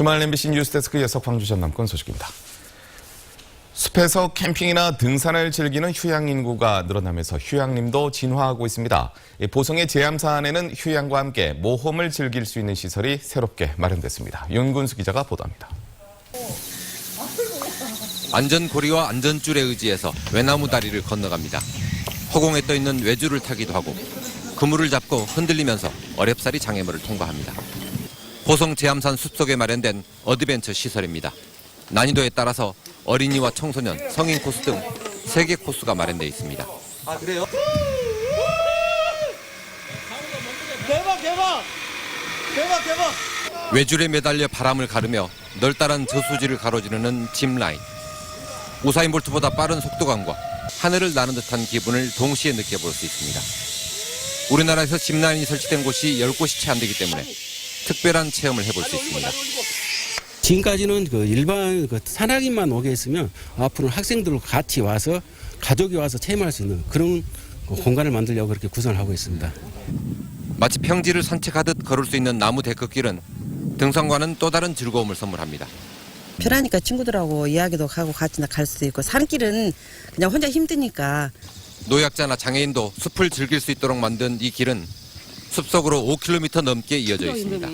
주말 MBC 뉴스데스크 예석 광주 전 남권 소식입니다. 숲에서 캠핑이나 등산을 즐기는 휴양 인구가 늘어나면서 휴양림도 진화하고 있습니다. 이 보성의 제암사 안에는 휴양과 함께 모험을 즐길 수 있는 시설이 새롭게 마련됐습니다. 윤군수 기자가 보도합니다. 안전고리와 안전줄에 의지해서 외나무 다리를 건너갑니다. 허공에 떠 있는 외줄을 타기도 하고 그물을 잡고 흔들리면서 어렵사리 장애물을 통과합니다. 보성 제암산 숲속에 마련된 어드벤처 시설입니다. 난이도에 따라서 어린이와 청소년, 성인 코스 등세개 코스가 마련되어 있습니다. 아 그래요? 대박 대박 대박 대박 외줄에 매달려 바람을 가르며 널따란 저수지를 가로지르는 짚라인. 우사인 볼트보다 빠른 속도감과 하늘을 나는 듯한 기분을 동시에 느껴볼 수 있습니다. 우리나라에서 짚라인이 설치된 곳이 10곳이 채 안 되기 때문에 특별한 체험을 해볼 수 있습니다. 지금까지는 그 일반 그 산악인만 오게 했으면 앞으로는 학생들과 같이 와서 가족이 와서 체험할 수 있는 그런 그 공간을 만들려고 그렇게 구성을 하고 있습니다. 마치 평지를 산책하듯 걸을 수 있는 나무 데크길은 등산과는 또 다른 즐거움을 선물합니다. 편하니까 친구들하고 이야기도 하고 같이 갈 수도 있고 산길은 그냥 혼자 힘드니까 노약자나 장애인도 숲을 즐길 수 있도록 만든 이 길은 숲속으로 5km 넘게 이어져 있습니다.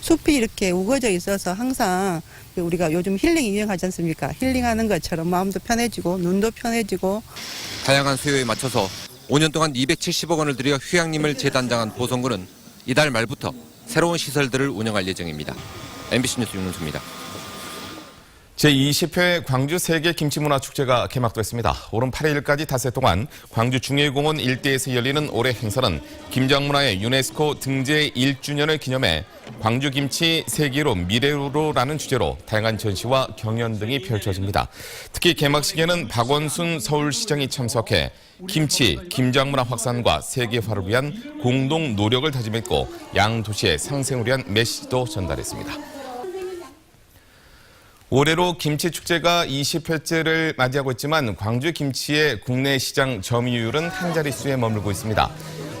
숲이 이렇게 우거져 있어서 항상 우리가 요즘 힐링 유행하지 않습니까? 힐링하는 것처럼 마음도 편해지고 눈도 편해지고 다양한 수요에 맞춰서 5년 동안 270억 원을 들여 휴양림을 재단장한 보성군은 이달 말부터 새로운 시설들을 운영할 예정입니다. MBC 뉴스 윤문수입니다. 제20회 광주 세계 김치문화축제가 개막됐습니다. 오는 8일까지 닷새 동안 광주 중예공원 일대에서 열리는 올해 행사는 김장문화의 유네스코 등재 1주년을 기념해 광주 김치 세계로 미래로라는 주제로 다양한 전시와 경연 등이 펼쳐집니다. 특히 개막식에는 박원순 서울시장이 참석해 김치, 김장문화 확산과 세계화를 위한 공동 노력을 다짐했고 양 도시의 상생을 위한 메시지도 전달했습니다. 올해로 김치 축제가 20회째를 맞이하고 있지만 광주 김치의 국내 시장 점유율은 한 자릿수에 머물고 있습니다.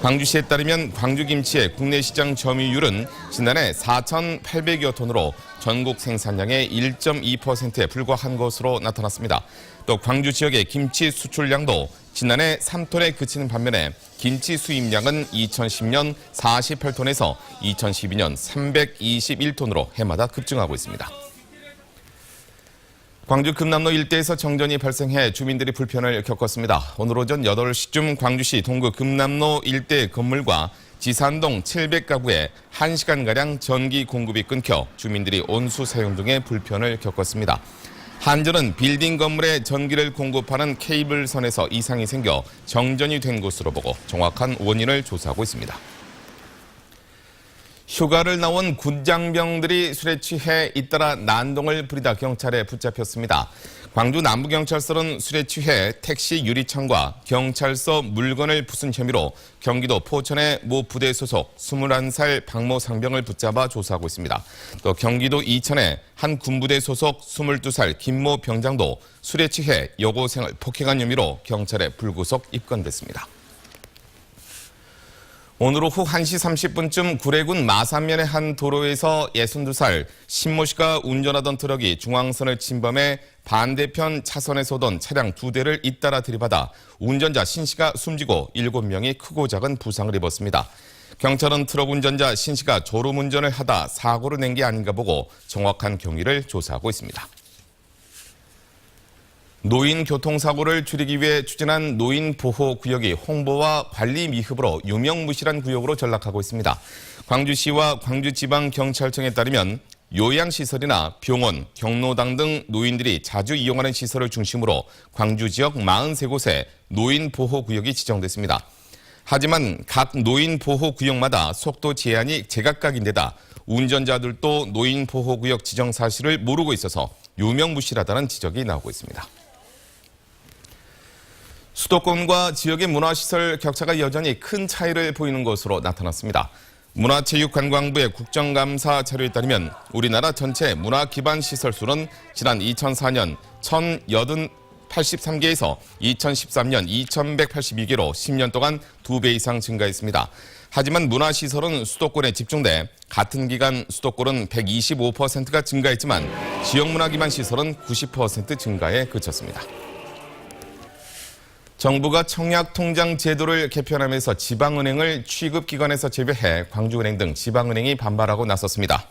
광주시에 따르면 광주 김치의 국내 시장 점유율은 지난해 4,800여 톤으로 전국 생산량의 1.2%에 불과한 것으로 나타났습니다. 또 광주 지역의 김치 수출량도 지난해 3톤에 그치는 반면에 김치 수입량은 2010년 48톤에서 2012년 321톤으로 해마다 급증하고 있습니다. 광주 금남로 일대에서 정전이 발생해 주민들이 불편을 겪었습니다. 오늘 오전 8시쯤 광주시 동구 금남로 일대 건물과 지산동 700가구에 1시간가량 전기 공급이 끊겨 주민들이 온수 사용 등의 불편을 겪었습니다. 한전은 빌딩 건물에 전기를 공급하는 케이블선에서 이상이 생겨 정전이 된 것으로 보고 정확한 원인을 조사하고 있습니다. 휴가를 나온 군장병들이 술에 취해 잇따라 난동을 부리다 경찰에 붙잡혔습니다. 광주 남부경찰서는 술에 취해 택시 유리창과 경찰서 물건을 부순 혐의로 경기도 포천의 모 부대 소속 21살 박모 상병을 붙잡아 조사하고 있습니다. 또 경기도 이천의 한 군부대 소속 22살 김모 병장도 술에 취해 여고생을 폭행한 혐의로 경찰에 불구속 입건됐습니다. 오늘 오후 1시 30분쯤 구례군 마산면의 한 도로에서 62살 신모 씨가 운전하던 트럭이 중앙선을 침범해 반대편 차선에서 오던 차량 두 대를 잇따라 들이받아 운전자 신 씨가 숨지고 7명이 크고 작은 부상을 입었습니다. 경찰은 트럭 운전자 신 씨가 졸음 운전을 하다 사고를 낸 게 아닌가 보고 정확한 경위를 조사하고 있습니다. 노인 교통사고를 줄이기 위해 추진한 노인 보호 구역이 홍보와 관리 미흡으로 유명무실한 구역으로 전락하고 있습니다. 광주시와 광주지방경찰청에 따르면 요양시설이나 병원, 경로당 등 노인들이 자주 이용하는 시설을 중심으로 광주 지역 43곳에 노인 보호 구역이 지정됐습니다. 하지만 각 노인 보호 구역마다 속도 제한이 제각각인데다 운전자들도 노인 보호 구역 지정 사실을 모르고 있어서 유명무실하다는 지적이 나오고 있습니다. 수도권과 지역의 문화시설 격차가 여전히 큰 차이를 보이는 것으로 나타났습니다. 문화체육관광부의 국정감사 자료에 따르면 우리나라 전체 문화 기반 시설 수는 지난 2004년 2,983개에서 2013년 2,182개로 10년 동안 2배 이상 증가했습니다. 하지만 문화시설은 수도권에 집중돼 같은 기간 수도권은 125%가 증가했지만 지역문화 기반 시설은 90% 증가에 그쳤습니다. 정부가 청약통장 제도를 개편하면서 지방은행을 취급기관에서 제외해 광주은행 등 지방은행이 반발하고 나섰습니다.